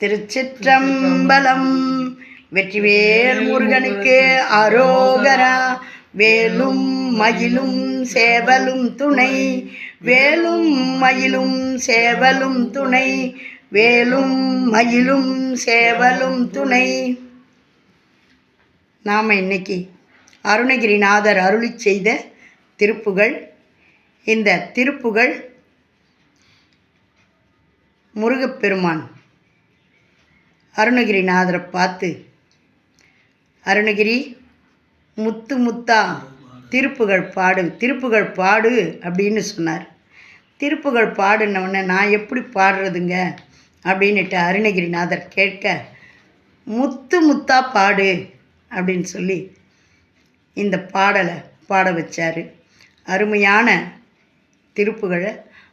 திருச்சிற்றம்பலம். வெற்றிவேல் முருகனுக்கு அரோகரா. வேலும் மயிலும் சேவலும் துணை. வேலும் மயிலும் சேவலும் துணை. வேலும் மயிலும் சேவலும் துணை. நாம் இன்னைக்கு அருணகிரிநாதர் அருளி செய்த திருப்புகள். இந்த திருப்புகள் முருகப்பெருமான் அருணகிரிநாதரை பார்த்து அருணகிரி முத்து முத்தா திருப்புகள் பாடு திருப்புகள் பாடு அப்படின்னு சொன்னார். திருப்புகள் பாடுனவுடனே நான் எப்படி பாடுறதுங்க? அப்படின்னுட்டு அருணகிரிநாதர் கேட்க முத்து முத்தா பாடு அப்படின்னு சொல்லி இந்த பாடலை பாட வச்சார். அருமையான திருப்புகளை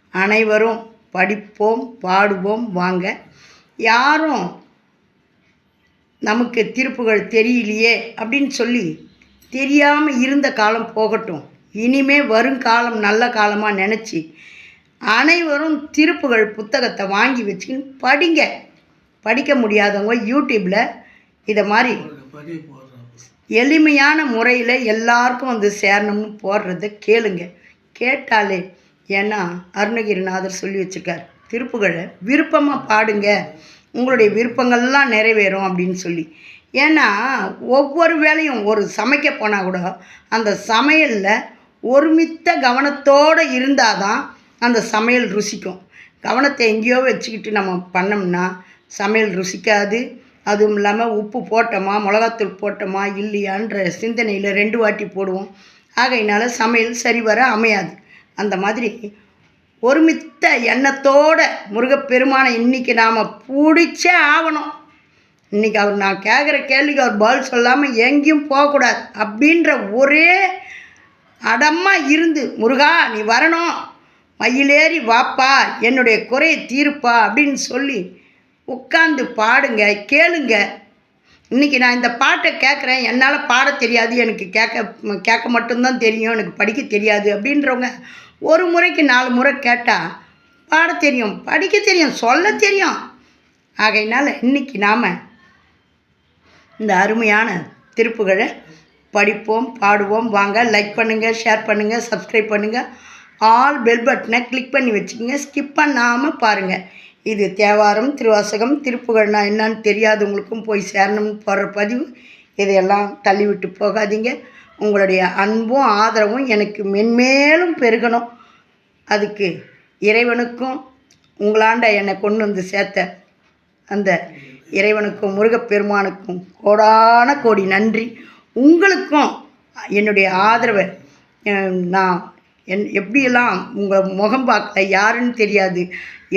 அனைவரும் படிப்போம் பாடுவோம் வாங்க. யாரும் நமக்கு திருப்புகள் தெரியலையே அப்படின்னு சொல்லி தெரியாமல் இருந்த காலம் போகட்டும். இனிமே வருங்காலம் நல்ல காலமாக நினச்சி அனைவரும் திருப்புகள் புத்தகத்தை வாங்கி வச்சுக்கின்னு படிங்க. படிக்க முடியாதவங்க யூடியூப்பில் இதை மாதிரி எளிமையான முறையில் எல்லாருக்கும் வந்து சேரணும்னு போடுறத கேளுங்க. கேட்டாலே ஏன்னா அருணகிரிநாதர் சொல்லி வச்சுருக்கார் திருப்புகளை விருப்பமாக பாடுங்க. உங்களுடைய விருப்பங்கள்லாம் நிறைவேறும் அப்படின்னு சொல்லி. ஏன்னா ஒவ்வொரு வேலையும் ஒரு சமைக்க போனால் கூட அந்த சமையலில் ஒருமித்த கவனத்தோடு இருந்தால் தான் அந்த சமையல் ருசிக்கும். கவனத்தை எங்கேயோ வச்சுக்கிட்டு நம்ம பண்ணோம்னா சமையல் ருசிக்காது. அதுவும் இல்லாமல் உப்பு போட்டோமா மிளகாத்தூள் போட்டோமா இல்லையான்ற சிந்தனையில் ரெண்டு வாட்டி போடுவோம். ஆகையினால சமையல் சரிவர அமையாது. அந்த மாதிரி ஒருமித்த எண்ணத்தோட முருகப்பெருமானை இன்றைக்கி நாம் பிடிச்சே ஆகணும். இன்னைக்கு அவர் நான் கேட்குற கேள்விக்கு அவர் பதில் சொல்லாமல் எங்கேயும் போகக்கூடாது. அப்படின்ற ஒரே அடமா இருந்து முருகா நீ வரணும். மயிலேறி வாப்பா. என்னுடைய குறையை தீர்ப்பா. அப்படின்னு சொல்லி உட்காந்து பாடுங்க கேளுங்க. இன்றைக்கி நான் இந்த பாட்டை கேட்குறேன் என்னால் பாட தெரியாது. எனக்கு கேட்க கேட்க மட்டும்தான் தெரியும். எனக்கு படிக்க தெரியாது. அப்படின்றவங்க ஒரு முறைக்கு நாலு முறை கேட்டால் பாட தெரியும் படிக்க தெரியும் சொல்ல தெரியும். ஆகையினால் இன்றைக்கி நாம் இந்த அருமையான திருப்புகளை படிப்போம் பாடுவோம். வாங்க லைக் பண்ணுங்கள் ஷேர் பண்ணுங்கள் சப்ஸ்கிரைப் பண்ணுங்கள் ஆல் பெல் பட்டனை கிளிக் பண்ணி வச்சுக்கோங்க. ஸ்கிப் பண்ணாமல் பாருங்கள் இது தேவாரம் திருவாசகம் திருப்புகழ்னா என்னன்னு தெரியாதவங்களுக்கும் போய் சேரணும்னு போடுற பதிவு. இதையெல்லாம் தள்ளிவிட்டு போகாதீங்க. உங்களுடைய அன்பும் ஆதரவும் எனக்கு மென்மேலும் பெருகணும். அதுக்கு இறைவனுக்கும் உங்களாண்ட என்னை கொண்டு வந்து சேர்த்த அந்த இறைவனுக்கும் முருகப்பெருமானுக்கும் கோடான கோடி நன்றி. உங்களுக்கும் என்னுடைய ஆதரவை நான் என் எப்படியெல்லாம் உங்கள் முகம் பார்க்கல யாருன்னு தெரியாது.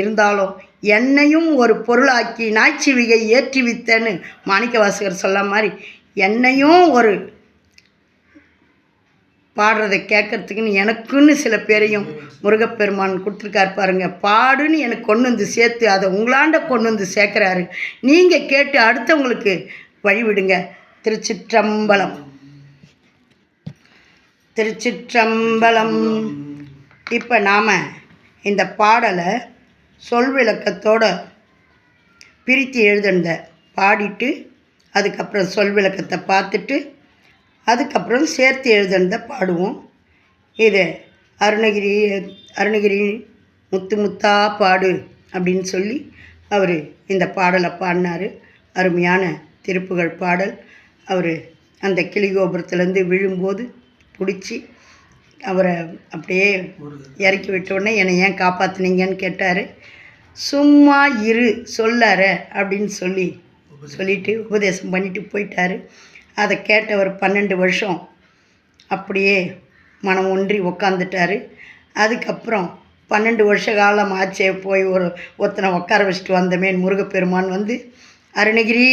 இருந்தாலும் என்னையும் ஒரு பொருளாக்கி நாய்ச்சிவிகை ஏற்றி வித்தேன்னு மாணிக்க வாசகர் சொல்ல மாதிரி என்னையும் ஒரு பாடுறதை கேட்கறதுக்குன்னு எனக்குன்னு சில பேரையும் முருகப்பெருமான் கொடுத்துருக்காரு பாருங்க. பாடுன்னு எனக்கு கொண்டு வந்து சேர்த்து அதை உங்களாண்ட கொண்டு வந்து சேர்க்குறாரு. நீங்கள் கேட்டு அடுத்தவங்களுக்கு வழிவிடுங்க. திருச்சிற்றம்பலம். திருச்சிற்றம்பலம். இப்போ நாம் இந்த பாடலை சொல் விளக்கத்தோட பிரித்து எழுதுனத பாடிட்டு அதுக்கப்புறம் சொல் விளக்கத்தை பார்த்துட்டு அதுக்கப்புறம் சேர்த்து எழுதுனதை பாடுவோம். இது அருணகிரி அருணகிரி முத்து முத்தா பாடு அப்படின்னு சொல்லி அவர் இந்த பாடலை பாடினார். அருமையான திருப்புகழ் பாடல். அவர் அந்த கிளிகோபுரத்துலேருந்து விழும்போது பிடிச்சி அவரை அப்படியே இறக்கி விட்டோடனே என்னை ஏன் காப்பாற்றுனீங்கன்னு கேட்டார். சும்மா இரு சொல்லற அப்படின்னு சொல்லி சொல்லிட்டு உபதேசம் பண்ணிட்டு போயிட்டாரு. அதை கேட்டவர் பன்னெண்டு வருஷம் அப்படியே மனம் ஒன்றி உக்காந்துட்டார். அதுக்கப்புறம் பன்னெண்டு வருஷ காலம் ஆச்சே போய் ஒரு ஒருத்தனை உட்கார வச்சுட்டு வந்தமே முருகப்பெருமான் வந்து அருணகிரி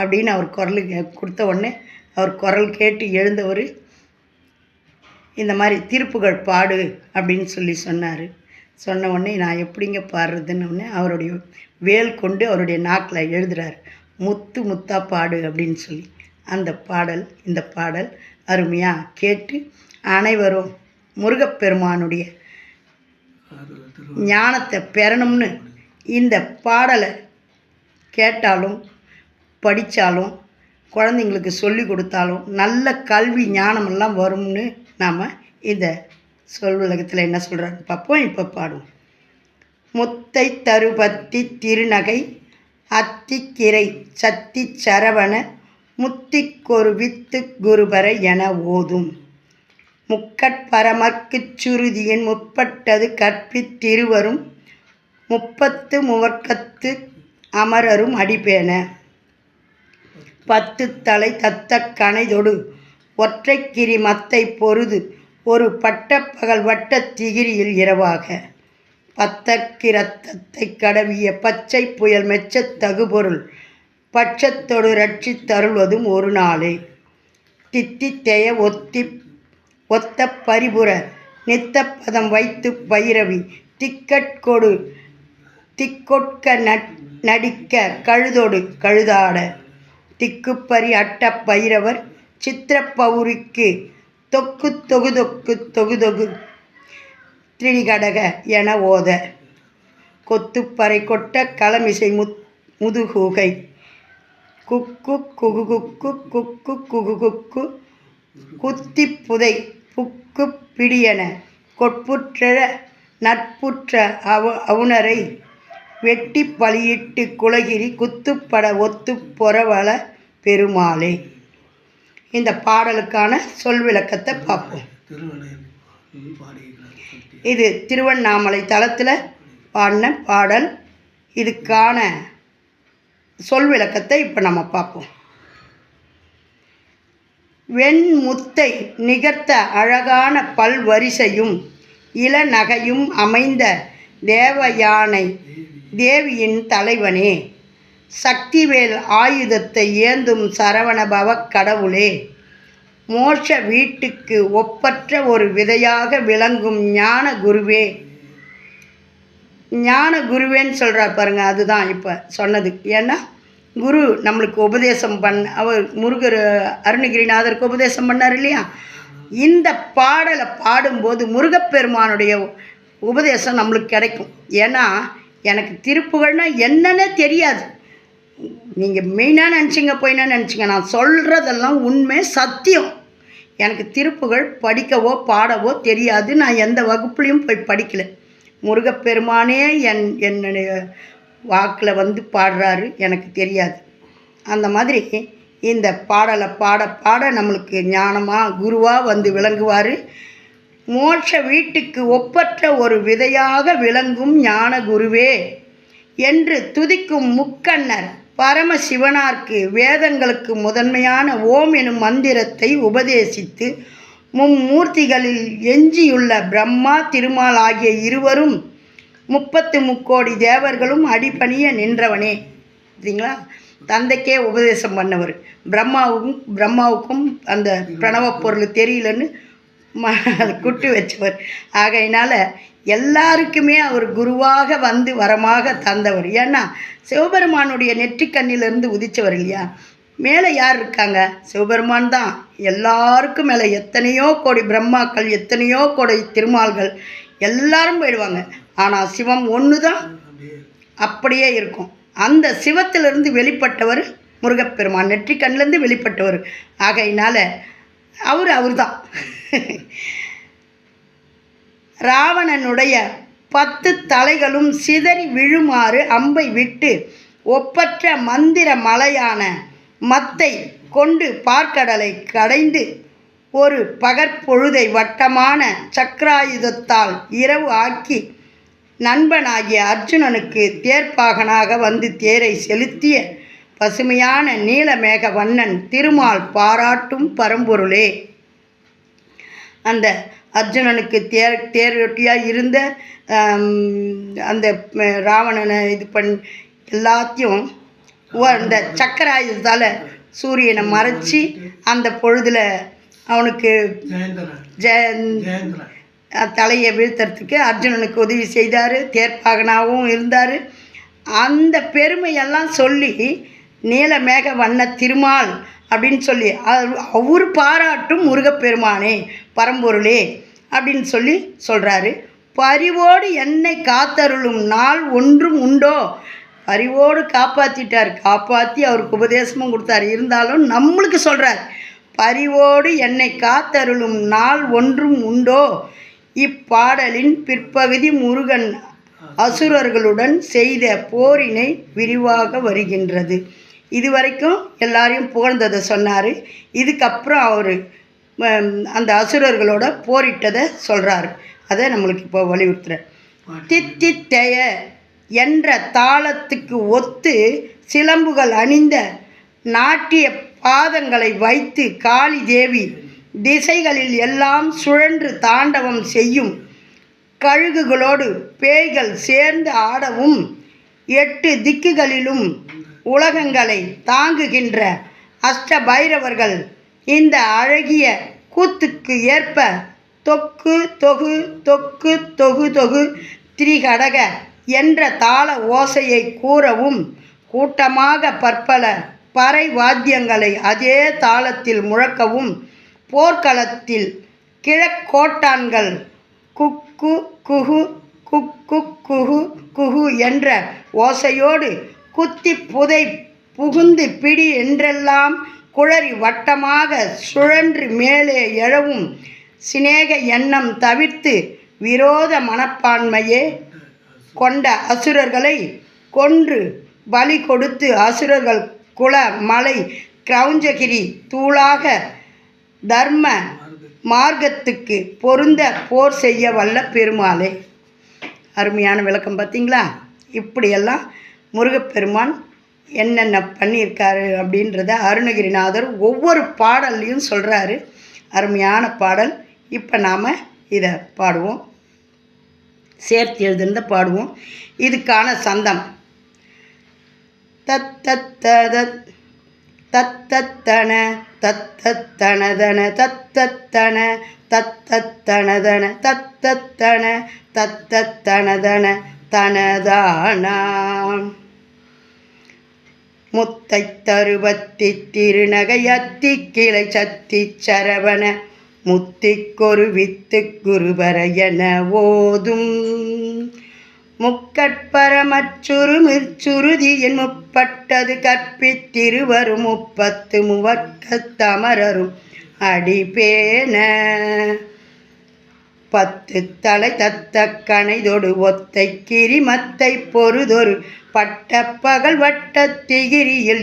அப்படின்னு அவர் குரல் கொடுத்த உடனே அவர் குரல் கேட்டு எழுந்தவர் இந்த மாதிரி திருப்புகள் பாடு அப்படின்னு சொல்லி சொன்னார். சொன்ன உடனே நான் எப்படிங்க பாடுறதுன்னு உடனே அவருடைய வேல் கொண்டு அவருடைய நாக்கில் எழுதுறாரு முத்து முத்தா பாடு அப்படின்னு சொல்லி. அந்த பாடல் இந்த பாடல் அருமையாக கேட்டு அனைவரும் முருகப்பெருமானுடைய ஞானத்தை பெறணும்னு இந்த பாடலை கேட்டாலும் படித்தாலும் குழந்தைங்களுக்கு சொல்லி கொடுத்தாலும் நல்ல கல்வி ஞானமெல்லாம் வரும்னு நாம் இந்த சொல்வலகத்தில் என்ன சொல்கிறாங்க பார்ப்போம். இப்போ பாடுவோம். முத்தை தருபத்தி திருநகை அத்திக்கிரை சத்தி சரவண முத்திக்கொரு வித்து குருபர என ஓதும். முக்கட்பரமற்குச் சுருதியின் முற்பட்டது கற்பித்திருவரும் முப்பத்து முவர்க்கத்து அமரரும் அடிப்பேன பத்து தலை தத்த கணைதொடு ஒற்றைக்கிரி மத்தை பொருது ஒரு பட்டப்பகல் வட்ட திகிரியில் இரவாக. பத்தற்கிரத்தத்தை கடவிய பச்சை புயல் மெச்சத் தகுபொருள் பட்சத்தொடு ரட்சி தருள்வதும் ஒரு நாளே. தித்தித்தெய ஒத்தி ஒத்த பரிபுர நித்தப்பதம் வைத்து பைரவி திக்கட்கொடு திக்கொட்க நட் நடிக்க கழுதொடு கழுதாட. திக்குப்பரி அட்ட பைரவர் சித்திரப்பௌரிக்கு தொக்கு தொகு தொக்கு தொகு தொகு திரிகடக என ஓத. கொத்துப்பறை கொட்ட களமிசை முத் முதுகூகை குக்கு குகு குக்கு குக்கு குகு குக்கு குத்தி புதை புக்கு பிடியன கொட்புற்ற நட்புற்ற அவ அவுணரை வெட்டி பலியிட்டு குலகிரி குத்துப்பட ஒத்து பொறவள பெருமாளே. இந்த பாடலுக்கான சொல் விளக்கத்தை பார்ப்போம். இது திருவண்ணாமலை தளத்தில் பாடின பாடல். இதுக்கான சொல் விளக்கத்தை இப்போ நம்ம பார்ப்போம். வெண்முத்தை நிகர்த்த அழகான பல்வரிசையும் இளநகையும் அமைந்த தேவயானை தேவியின் தலைவனே. சக்திவேல் ஆயுதத்தை ஏந்தும் சரவணபவ கடவுளே. மோட்ச வீட்டுக்கு ஒப்பற்ற ஒரு விதையாக விளங்கும் ஞான குருவே. ஞான குருவேன்னு சொல்கிறார் பாருங்க அதுதான் இப்போ சொன்னது. ஏன்னா குரு நம்மளுக்கு உபதேசம் பண்ண அவர் முருகர் அருணகிரிநாதருக்கு உபதேசம் பண்ணார் இல்லையா? இந்த பாடலை பாடும்போது முருகப்பெருமானுடைய உபதேசம் நம்மளுக்கு கிடைக்கும். ஏன்னா எனக்கு திருப்புகழ்னா என்னன்னே தெரியாது. நீங்கள் மெயினாக நினச்சிங்க போயினா நினச்சிங்க நான் சொல்கிறதெல்லாம் உண்மை சத்தியம். எனக்கு திருப்புகழ் படிக்கவோ பாடவோ தெரியாது. நான் எந்த வகுப்புலையும் போய் படிக்கலை. முருகப்பெருமானே என் என்னுடைய வாக்கில் வந்து பாடுறாரு எனக்கு தெரியாது. அந்த மாதிரி இந்த பாடலை பாட பாட நம்மளுக்கு ஞானமாக குருவாக வந்து விளங்குவார். மோட்ச வீட்டுக்கு ஒப்பற்ற ஒரு விதையாக விளங்கும் ஞான குருவே என்று துதிக்கும் முக்கண்ணர் பரமசிவனார்க்கு வேதங்களுக்கு முதன்மையான ஓம் எனும் மந்திரத்தை உபதேசித்து மும்மூர்த்திகளில் எஞ்சியுள்ள பிரம்மா திருமால் ஆகிய இருவரும் முப்பத்து முக்கோடி தேவர்களும் அடிப்பணிய நின்றவனே. சரிங்களா தந்தைக்கே உபதேசம் பண்ணவர். பிரம்மாவுக்கும் பிரம்மாவுக்கும் அந்த பிரணவ பொருள் தெரியலன்னு ம குட்டு வச்சவர். ஆகையினால் எல்லாருக்குமே அவர் குருவாக வந்து வரமாக தந்தவர். ஏன்னா சிவபெருமானுடைய நெற்றிக்கண்ணிலிருந்து உதித்தவர் இல்லையா? மேலே யார் இருக்காங்க? சிவபெருமான் தான். எல்லாருக்கும் மேலே எத்தனையோ கோடி பிரம்மாக்கள் எத்தனையோ கோடி திருமால்கள் எல்லாரும் போயிடுவாங்க. ஆனால் சிவம் ஒன்று தான். அப்படியே இருக்கும். அந்த சிவத்திலிருந்து வெளிப்பட்டவர் முருகப்பெருமான். நெற்றி கண்ணிலேருந்து வெளிப்பட்டவர். ஆகையினால் அவர் அவர் தான் ராவணனுடைய பத்து தலைகளும் சிதறி விழுமாறு அம்பை விட்டு ஒப்பற்ற மந்திர மலையான மத்தை கொண்டு பார்க்கடலை கடைந்து ஒரு பகற்பொழுதை வட்டமான சக்கராயுதத்தால் இரவு ஆக்கி நண்பனாகிய அர்ஜுனனுக்கு தேர்ப்பாகனாக வந்து தேரை செலுத்திய பசுமையான நீலமேக வண்ணன் திருமால் பாராட்டும் பரம்பொருளே. அந்த அர்ஜுனனுக்கு தேர் தேரொட்டியாக இருந்த அந்த ராவணனை இது பண் எல்லாத்தையும் அந்த சக்கராயுதத்தால் சூரியனை மறைச்சி அந்த பொழுதில் அவனுக்கு ஜெ தலையை வீழ்த்துறதுக்கு அர்ஜுனனுக்கு உதவி செய்தார் தேர்ப்பாகனாகவும் இருந்தார். அந்த பெருமையெல்லாம் சொல்லி நீலமேக வண்ண திருமால் அப்படின்னு சொல்லி அவர் அவர் பாராட்டும் முருகப்பெருமானே பரம்பொருளே அப்படின்னு சொல்லி சொல்கிறாரு பரிவோடு என்னை காத்தருளும் நாள் ஒன்றும் உண்டோ? பரிவோடு காப்பாற்றிட்டார் காப்பாற்றி அவருக்கு உபதேசமும் கொடுத்தார். இருந்தாலும் நம்மளுக்கு சொல்கிறார் பரிவோடு என்னை காத்தருளும் நாள் ஒன்றும் உண்டோ? இப்பாடலின் பிற்பகுதி முருகன் அசுரர்களுடன் செய்த போரினை விரிவாக வருகின்றது. இதுவரைக்கும் எல்லாரையும் புகழ்ந்ததை சொன்னார். இதுக்கப்புறம் அவர் அந்த அசுரர்களோட போரிட்டதை சொல்கிறாரு அதை நம்மளுக்கு இப்போ வலியுறுத்துறார் தித்தித்தய என்ற தாளத்துக்கு ஒத்து சிலம்புகள் அணிந்த நாட்டிய பாதங்களை வைத்து காளி தேவி திசைகளில் எல்லாம் சுழன்று தாண்டவம் செய்யும் கழுகுகளோடு பேய்கள் சேர்ந்து ஆடவும் எட்டு திக்குகளிலும் உலகங்களை தாங்குகின்ற அஷ்ட பைரவர்கள் இந்த அழகிய கூத்துக்கு ஏற்ப தொக்கு தொகு தொக்கு தொகு தொகு திரிகடக என்ற தாள ஓசையை கூறவும் கூட்டமாக பற்பல பறை வாத்தியங்களை அதே தாளத்தில் முழக்கவும் போர்க்களத்தில் கிழக்கோட்டான்கள் குக்கு குகு குக்கு குகு குகு என்ற ஓசையோடு குத்தி புதை புகுந்து பிடி என்றெல்லாம் குழறி வட்டமாக சுழன்று மேலே எழவும் சிநேக எண்ணம் தவிர்த்து விரோத மனப்பான்மையே கொண்ட அசுரர்களை கொன்று பலி கொடுத்து அசுரர்கள் குல மலை கிரௌஞ்சகிரி தூளாக தர்ம மார்க்கத்துக்கு பொருந்த போர் செய்ய வல்ல பெருமாளே. அருமையான விளக்கம் பார்த்தீங்களா? இப்படியெல்லாம் முருகப்பெருமான் என்னென்ன பண்ணியிருக்காரு அப்படின்றத அருணகிரிநாதர் ஒவ்வொரு பாடல்லையும் சொல்கிறாரு அருமையான பாடல். இப்போ நாம் இதை பாடுவோம். சேர்த்து எழுதுனத பாடுவோம் இதுக்கான சந்தம் தத்தத்ததத் தத்தத்தன தத்தத்தனதன தத்தத்தன தத்தத்தனதன தத்தத்தன தத்தத்தனதன தனதானாம் முத்தை தருவத்தி திருநகையத்தி கிளை சத்தி சரவண முத்திக்கொரு வித்து குருபர என ஓதும். முக்கட்பரமச்சுரு மிச்சுருதியின் முப்பட்டது கற்பித்திருவரும் முப்பத்து முவர்க்கத்தமரரும் அடிபேன. பத்து தலை தத்த கணைதொடு ஒத்தை கிரிமத்தை பொறுதொரு பட்ட பகல் வட்ட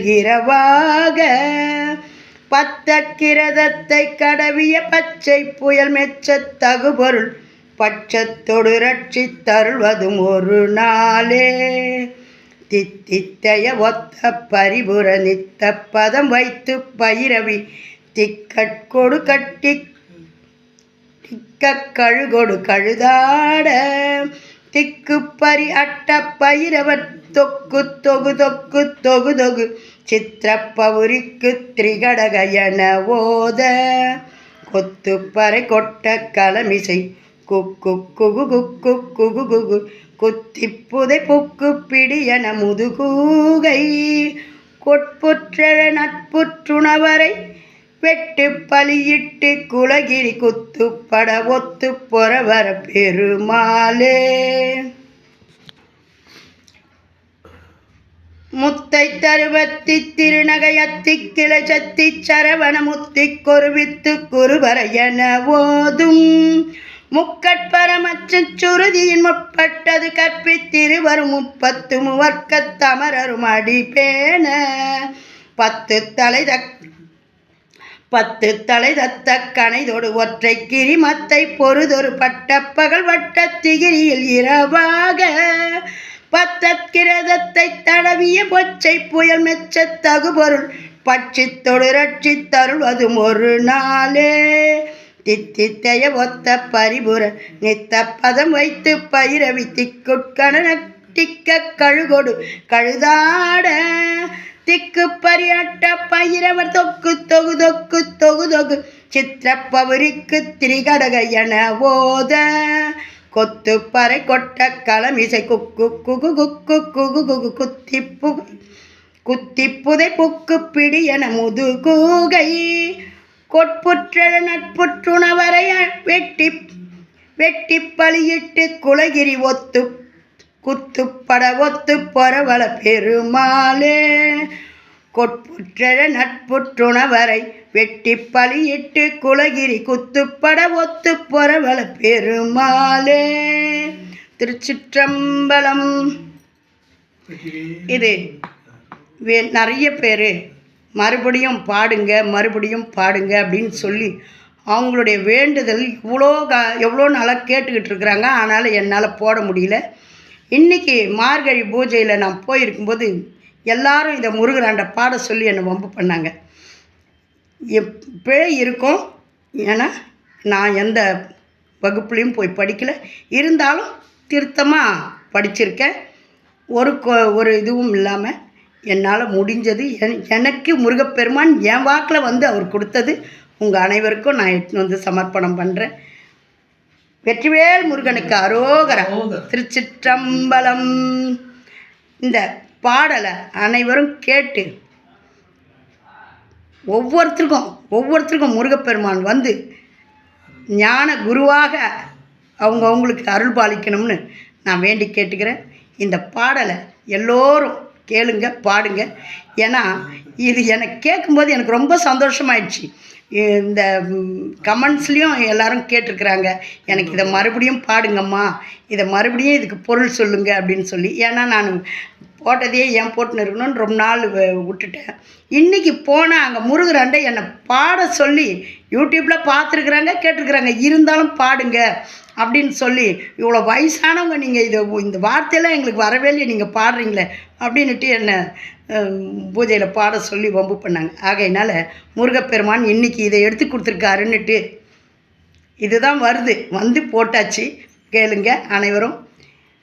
இரவாக. பத்தக்கிரதத்தை கடவிய பச்சை புயல் மெச்சத் தகுபொருள் பட்சத்தொடு ரட்சி தருள்வதும் ஒரு நாளே. தித்தித்தைய ஒத்த பரிபுர நித்த பதம் வைத்து பயிரவி திக்கட்கொடு கட்டி திக்க கழுகொடு கழுதாட. திக்கு பரி அட்ட பயிரவர் தொக்கு தொகு தொக்கு தொகு தொகு சித்திரப்பவுரிக்கு திரிகடக என ஓத கொத்துப்பறை கொட்ட கலமிசை குக்கு குகு குக்கு குகு குகு குத்தி புதை புக்கு பிடி என முதுகூகை கொட்புற்ற நட்புற்றுணவரை வெட்டு பலியிட்டு குலகிரி குத்துப்பட ஒத்து பொறவர பெருமாளே. முத்தை தருவத்தி திருநகையத்தி கிளை சத்தி சரவண முத்தி கொருவித்து குருவர என ஓதும் முக்கட்பரமற்ற சுருதியின் முற்பட்டது கற்பித்திருவரும் முப்பத்து முவர்க்க தமரரும் அடிபேன. பத்து தலை தக் பத்து தலை தத்த கனைதொடு ஒற்றை கிரிமத்தை பொறுதொரு பட்ட பகல் வட்ட திகிரியில் இரவாக. பத்தற்கிரதத்தை தடவிய பொச்சை புயல் மெச்ச தகுபொருள். பட்சித்தொடு ரட்சித் தருள்வதும் ஒரு நாளே. தித்தித்தைய ஒத்த பரிபுர நித்த பதம் வைத்து பயிரவி திக்குட்கண திக்க கழுகொடு கழுதாட. திக்கு பரியாட்ட பயிரவர் தொக்கு தொகு தொக்கு தொகு தொகு. சித்திரப்பவுரிக்கு திரிகடக என ஓத. கொத்து பறை கொட்ட இசை குக்கு குகு குக்கு குகு குகு குத்தி புகு குத்தி புதை புக்கு பிடி என முதுகூகை கொட்புற்ற நட்புற்றுணவரை வெட்டி வெட்டி பலியிட்டு குலகிரி ஒத்து குத்துப்பட ஒத்து பொறவள பெருமாளே கொட்புற்றழ நட்புற்றுணவரை வெட்டி பலியிட்டு குலகிரி குத்துப்பட ஒத்து பொறவள பெருமாளே. திருச்சிற்றம்பலம். இது வே நிறைய பேர் மறுபடியும் பாடுங்க மறுபடியும் பாடுங்க அப்படின்னு சொல்லி அவங்களுடைய வேண்டுதல் இவ்வளோ க எவ்வளோ நாளாக கேட்டுக்கிட்டு இருக்கிறாங்க. ஆனால் என்னால் போட முடியல. இன்றைக்கி மார்கழி பூஜையில் நான் போயிருக்கும்போது எல்லாரும் இதை முருகராண்ட பாட சொல்லி என்னை வம்பு பண்ணாங்க. பிழை இருக்கும் ஏன்னா நான் எந்த வகுப்புலேயும் போய் படிக்கலை. இருந்தாலும் திருத்தமாக படிச்சிருக்கேன். ஒரு கொ- ஒரு இதுவும் இல்லாமல் என்னால் முடிஞ்சது. என் எனக்கு முருகப்பெருமான் என் வாக்கில் வந்து அவர் கொடுத்தது. உங்கள் அனைவருக்கும் நான் எடுத்துன்னு வந்து சமர்ப்பணம் பண்ணுறேன் வெற்றிவேல் முருகனுக்கு அரோகரா. அரோகரா. திருச்சிற்றம்பலம். இந்த பாடலை அனைவரும் கேட்டு ஒவ்வொருத்தருக்கும் ஒவ்வொருத்தருக்கும் முருகப்பெருமான் வந்து ஞான குருவாக அவங்க அவங்களுக்கு அருள் பாலிக்கணும்னு நான் வேண்டி கேட்டுக்கிறேன். இந்த பாடலை எல்லோரும் கேளுங்க பாடுங்க. ஏன்னா இது எனக்கு கேட்கும்போது எனக்கு ரொம்ப சந்தோஷமாயிடுச்சு. இந்த கமெண்ட்ஸ்லேயும் எல்லாரும் கேட்டிருக்கிறாங்க. எனக்கு இதை மறுபடியும் பாடுங்கம்மா. இதை மறுபடியும் இதுக்கு பொருள் சொல்லுங்கள் அப்படின்னு சொல்லி. ஏன்னா நான் போட்டதையே ஏன் போட்டுன்னு இருக்கணும்னு ரொம்ப நாள் விட்டுட்டேன். இன்றைக்கி போனால் அங்கே முருகராண்ட என்னை பாட சொல்லி யூடியூப்பில் பார்த்துருக்குறாங்க கேட்டிருக்குறாங்க. இருந்தாலும் பாடுங்க அப்படின்னு சொல்லி இவ்வளோ வயசானவங்க நீங்கள் இதை இந்த வார்த்தையெல்லாம் எங்களுக்கு வரவே இல்லையே நீங்கள் பாடுறீங்களே அப்படின்னுட்டு என்னை பூஜையில் பாட சொல்லி வம்பு பண்ணாங்க. ஆகையினால் முருகப்பெருமான் இன்றைக்கி இதை எடுத்து கொடுத்துருக்காருன்னுட்டு இதுதான் வருது. வந்து போட்டாச்சு. கேளுங்க அனைவரும்.